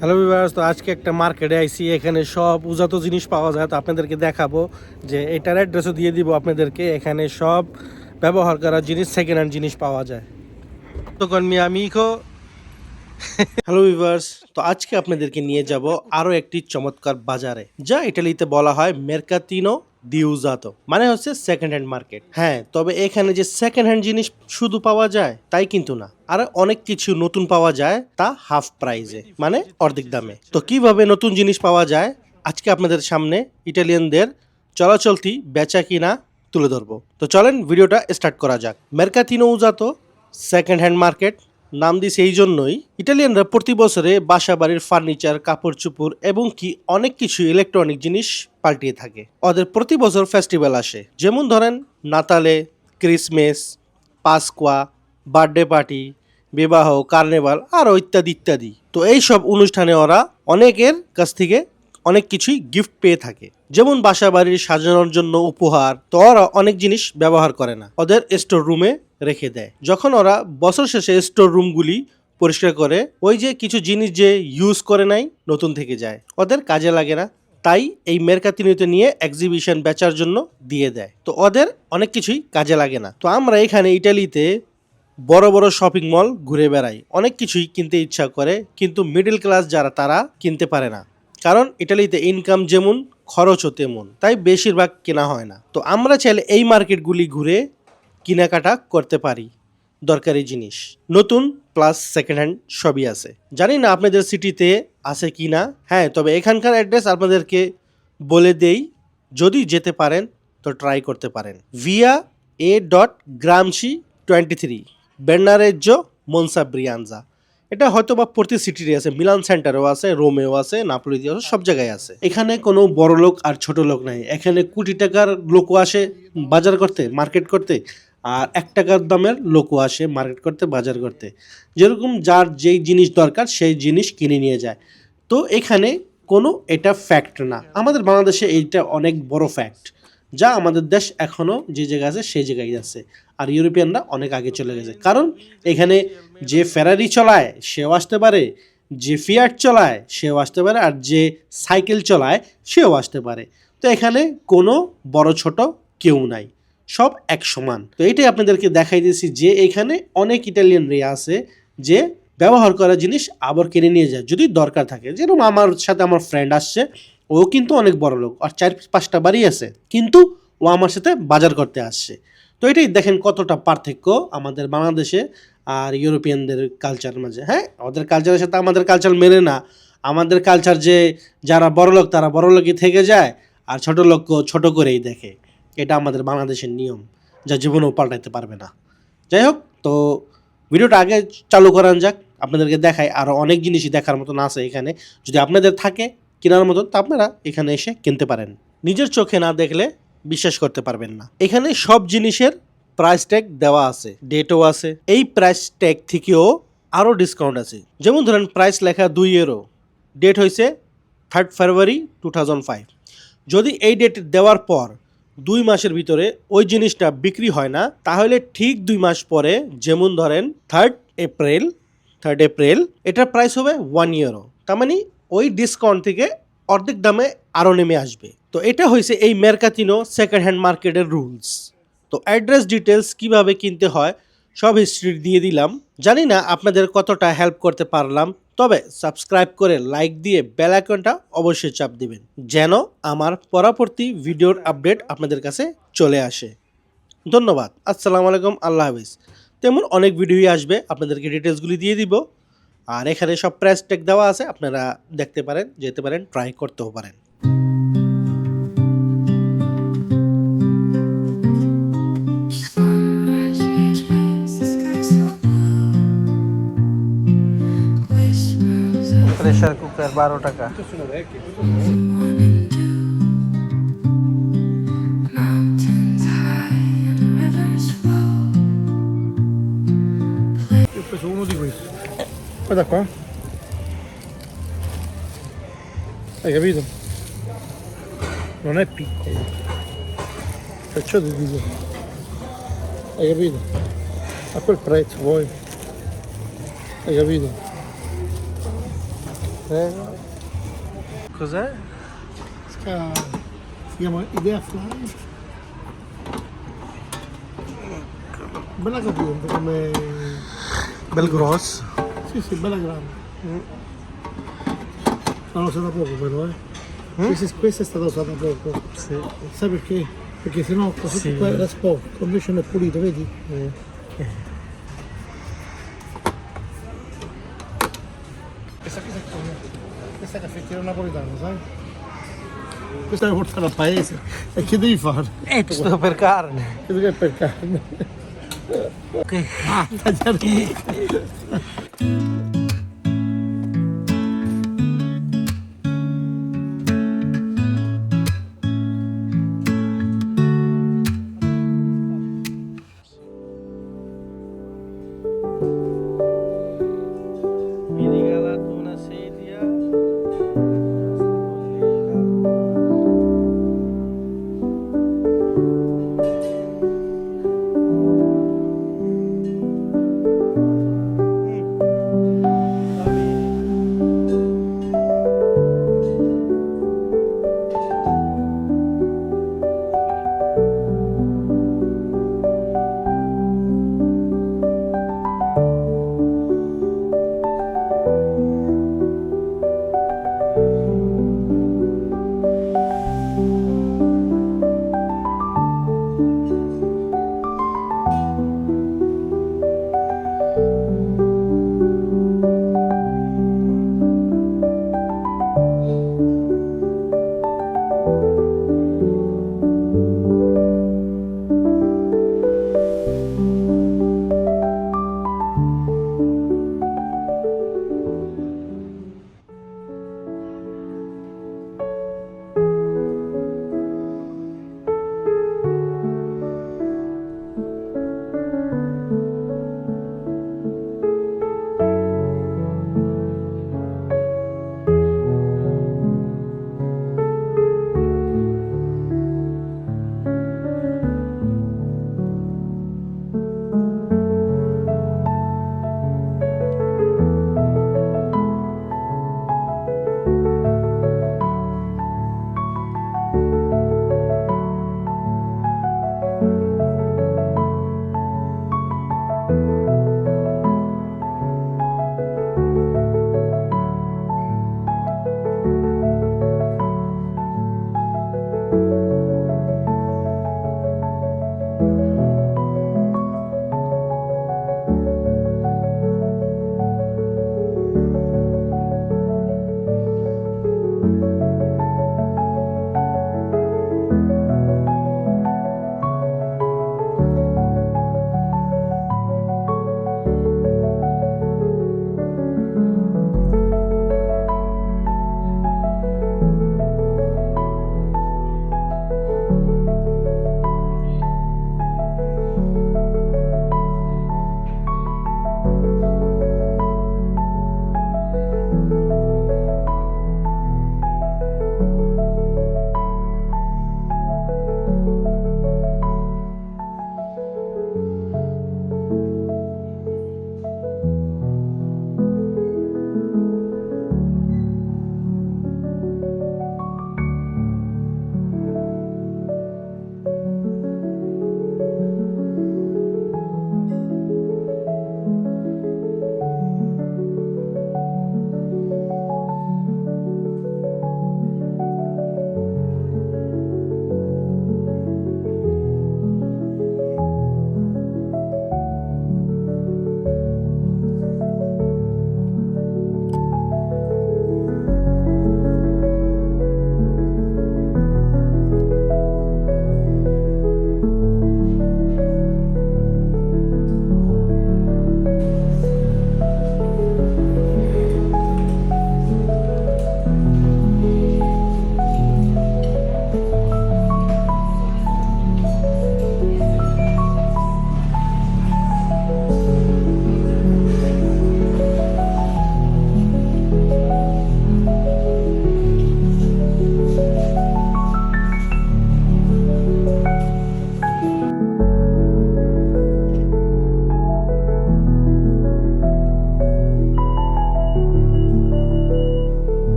Hello viewers তো আজকে একটা মার্কেটে আইসি এখানে সব উজাত জিনিস পাওয়া যায়। তো আপনাদেরকে দেখাবো যে এটার অ্যাড্রেসও দিয়ে দিব আপনাদেরকে, এখানে সব ব্যবহার করা জিনিস সেকেন্ড হ্যান্ড জিনিস পাওয়া যায়। তখন মি আমিকো হ্যালো ভিভার্স তো আজকে আপনাদেরকে নিয়ে যাব আরও একটি চমৎকার বাজারে, যা ইটালিতে বলা হয় মেরকাতিনো দিউজাতো। মানে হচ্ছে সেকেন্ড হ্যান্ড মার্কেট হ্যাঁ তবে এখানে যে সেকেন্ড হ্যান্ড জিনিস শুধু পাওয়া যায়, তাই কিন্তু না। আর অনেক কিছু নতুন পাওয়া যায় তা হাফ প্রাইজে মানে অর্ধেক দামে। তো কীভাবে নতুন জিনিস পাওয়া যায়? আজকে আপনাদের সামনে ইটালিয়ানদের চলাচলতি বেচা কিনা তুলে ধরবো। তো চলেন ভিডিওটা স্টার্ট করা যাক। Mercatino Usato second hand market নাম দিয়েছে এই জন্যই। ইটালিয়ানরা প্রতি বছরে বাসা বাড়ির ফার্নিচার কাপড় চোপড় এবং কি অনেক কিছু ইলেকট্রনিক জিনিস পাল্টিয়ে থাকে। ওদের প্রতি বছর ফেস্টিভ্যাল আসে। যেমন ধরেন, Natale, Christmas, Pasqua, birthday party, বিবাহ, কার্নিভাল আরও ইত্যাদি ইত্যাদি। তো এই সব অনুষ্ঠানে ওরা অনেকের কাছ থেকে অনেক কিছুই গিফট পেয়ে থাকে। যেমন বাসা বাড়ির সাজানোর জন্য উপহার। তো ওরা অনেক জিনিস ব্যবহার করে না। ওদের স্টোর রুমে রেখে দেয়। যখন ওরা বছর শেষে স্টোর রুমগুলি পরিষ্কার করে, ওই যে কিছু জিনিস যে ইউজ করে নাই, নতুন থেকে যায়। ওদের কাজে লাগে না। তাই এই মেরকাতিনিতে নিয়ে এক্সিবিশন বেচার জন্য দিয়ে দেয়। তো ওদের অনেক কিছুই কাজে লাগে না। তো আমরা এখানে ইটালিতে বড় বড় শপিং মল ঘুরে বেড়াই। অনেক কিছুই কিনতে ইচ্ছা করে, কিন্তু মিডল ক্লাস যারা, তারা কিনতে পারে না। কারণ ইটালিতে ইনকাম যেমন, খরচও তেমন। তাই বেশিরভাগ কেনা হয় না। তো আমরা চাইলে এই মার্কেটগুলি ঘুরে কেনাকাটা করতে পারি। দরকারি জিনিস। নতুন প্লাস সেকেন্ড হ্যান্ড সবই আছে। জানি না আপনাদের সিটিতে আছে কি না। হ্যাঁ তবে এখানকার অ্যাড্রেস আপনাদেরকে বলে দেই। যদি যেতে পারেন, তো ট্রাই করতে পারেন। Via A dot Gramsci twenty three Bernareggio Monza Brianza এটা হয়তো বা প্রতি সিটিরই আছে। মিলান সেন্টারেও আছে রোমেও আছে নাপোলিতেও আছে, সব জায়গায় আছে। এখানে কোনো বড় লোক আর ছোট লোক নাই। এখানে কোটি টাকার লোকও আসে বাজার করতে মার্কেট করতে। আর এক টাকার দামের লোকও আসে মার্কেট করতে, বাজার করতে। যেরকম যার যেই জিনিস দরকার, সেই জিনিস কিনে নিয়ে যায়। তো এখানে কোনো এটা ফ্যাক্ট না। আমাদের বাংলাদেশে এইটা অনেক বড় ফ্যাক্ট যা আমাদের দেশ এখনও যে জায়গায় আছে, সেই জায়গায় আছে। আর ইউরোপিয়ানরা অনেক আগে চলে গেছে। কারণ এখানে যে ফেরারি চলায়, সেও আসতে পারে, যে ফিয়াট চলায়, সেও আসতে পারে, আর যে সাইকেল চলায়, সেও আসতে পারে। তো এখানে কোনো বড় ছোট কেউ নাই। সব এক সমান। তো এটাই আপনাদেরকে দেখাই দিয়েছি যে এখানে অনেক ইটালিয়ান রে আছে যে ব্যবহার করা জিনিস আবার কিনে নিয়ে যায়, যদি দরকার থাকে। যেরকম আমার সাথে আমার ফ্রেন্ড আসছে, ও কিন্তু অনেক বড় লোক, আর চার পাঁচটা বাড়ি আছে, কিন্তু ও আমার সাথে বাজার করতে আসছে। তো এটাই দেখেন কতটা পার্থক্য আমাদের বাংলাদেশে আর ইউরোপিয়ানদের কালচার মাঝে। হ্যাঁ ওদের কালচারের সাথে আমাদের কালচার মেনে না। আমাদের কালচার যে যারা বড় লোক, তারা বড় লোকই থেকে যায়, আর ছোট লোককে ছোট করেই দেখে। এটা আমাদের বাংলাদেশের নিয়ম, যা জীবনেও পাল্টাইতে পারবে না। যাই হোক, তো ভিডিওটা আগে চালু করান যাক। আপনাদেরকে দেখায় আরও অনেক জিনিসই দেখার মতন আছে এখানে। যদি আপনাদের থাকে কেনার মতন, তা আপনারা এখানে এসে কিনতে পারেন। নিজের চোখে না দেখলে বিশ্বাস করতে পারবেন না। এখানে সব জিনিসের প্রাইস ট্যাগ দেওয়া আছে ডেটও আছে। এই প্রাইস ট্যাগ থেকেও আরও ডিসকাউন্ট আছে। যেমন ধরেন প্রাইস লেখা দুই এরও ডেট হয়েছে থার্ড ফেব্রুয়ারি টু যদি এই ডেট দেওয়ার পর দুই মাসের ভিতরে ওই জিনিসটা বিক্রি হয় না। তাহলে ঠিক দুই মাস পরে যেমন ধরেন থার্ড এপ্রিল থার্ড এপ্রিল এটার প্রাইস হবে ওয়ান ইয়ারও তার মানে ওই ডিসকাউন্ট থেকে অর্ধেক দামে আরও নেমে আসবে। তো এটা হয়েছে এই মেরকাতিনো সেকেন্ড হ্যান্ড মার্কেটের রুলস তো অ্যাড্রেস ডিটেলস কীভাবে কিনতে হয়, সব হিস্ট্রি দিয়ে দিলাম। জানি না আপনাদের কতটা হেল্প করতে পারলাম। তবে সাবস্ক্রাইব করে লাইক দিয়ে বেল আইকনটা অবশ্যই চাপ দিবেন, যেন আমার পরবর্তী ভিডিওর আপডেট আপনাদের কাছে চলে আসে। ধন্যবাদ, আসসালামু আলাইকুম, আল্লাহ হাফিজ। তেমন অনেক ভিডিওই আসবে, আপনাদেরকে ডিটেলসগুলি দিয়ে দিব। আর এখানে সব প্রাইস টেক দেওয়া আছে, আপনারা দেখতে পারেন, যেতে পারেন, ট্রাই করতেও পারেন। প্রেশার কুকার বারো টাকা Mountains high and rivers flow. Io ho preso uno di questi. Guarda qua. Hai capito? Non è piccolo. Perciò ti dico. Hai capito? A quel prezzo vuoi. Hai capito? Eh, Cos'è? Si chiama, Idea Fly. Bella capiente come... Bel grosso. Sì, sì, bella grande. L'hanno usata poco però, eh. Questa, questa è stata usata poco. Sì. Sai perché? Perché sennò così Sì. qua era sporco, invece non è pulito, vedi? Questa Questa è caffettiera napoletana, sai? Questa devo portare al paese. E che devi fare? Sto per carne. Credo che è per carne. Ok. Ah, tagliare